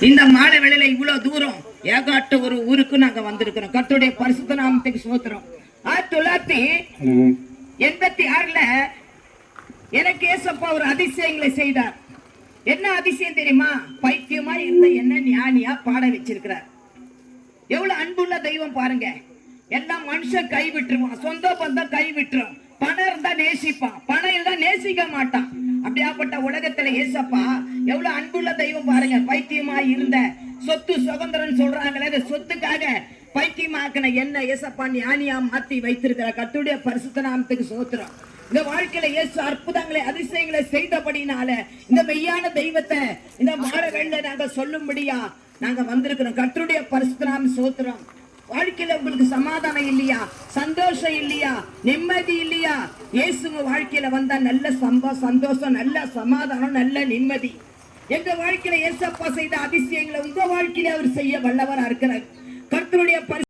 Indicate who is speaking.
Speaker 1: இந்த மாலை வேளையில இவ்வளவு தூரம் ஏகாட்ட ஒரு ஊருக்கு நாங்க வந்திருக்கிறோம். கர்த்தருடைய பரிசுத்த நாமத்துக்கு சோத்திரம் ஆயிரத்தி தொள்ளாயிரத்தி எண்பத்தி ஆறுல எனக்கு ஏசப்பா ஒரு அதிசயங்களை செய்தார். என்ன அதிசயம் தெரியுமா? பைத்தியமா இருந்த என்ன ஞானியா பாட வச்சிருக்கிறார். எவ்வளவு அன்புள்ள தெய்வம் பாருங்க. எல்லாம் மனுஷன் கை விட்டுருவான். சொந்த பந்தம் கை விட்டுரும். பணம் இருந்தா நேசிப்பான். பணம் இருந்தா நேசிக்க மாட்டான். அப்படியாப்பட்ட உலகத்துல ஏசப்பா எவ்வளவு அன்புள்ள தெய்வம் பாருங்க பைத்தியமா இருந்த சொத்து சுதந்திரம் சொல்றாங்களே அந்த சொத்துக்காக பைத்தியமாக்கின என்ன ஏசப்பா ஞானியா மாத்தி வைத்திருக்கிற? கத்துடைய பரிசுத்த நாமத்துக்கு சோத்திரம். இந்த வாழ்க்கையில இயேசு அற்புதங்களை அதிசயங்களை செய்தபடினால இந்த மெய்யான தெய்வத்தை இந்த மாற வேண்ட நாங்க சொல்லும்படியா நாங்க வந்திருக்கிறோம். கற்றுடைய பரிசுத்தராம் சோத்திரம். வாழ்க்கையில உங்களுக்கு சமாதானம் இல்லையா? சந்தோஷம் இல்லையா? நிம்மதி இல்லையா? இயேசுங்க வாழ்க்கையில வந்தா நல்ல சம்பா சந்தோஷம் நல்ல சமாதானம் நல்ல நிம்மதி. எங்க வாழ்க்கையில ஏசப்பா செய்த அதிசயங்களை உங்க வாழ்க்கையில அவர் செய்ய வல்லவரா இருக்கிறார். கர்த்தருடைய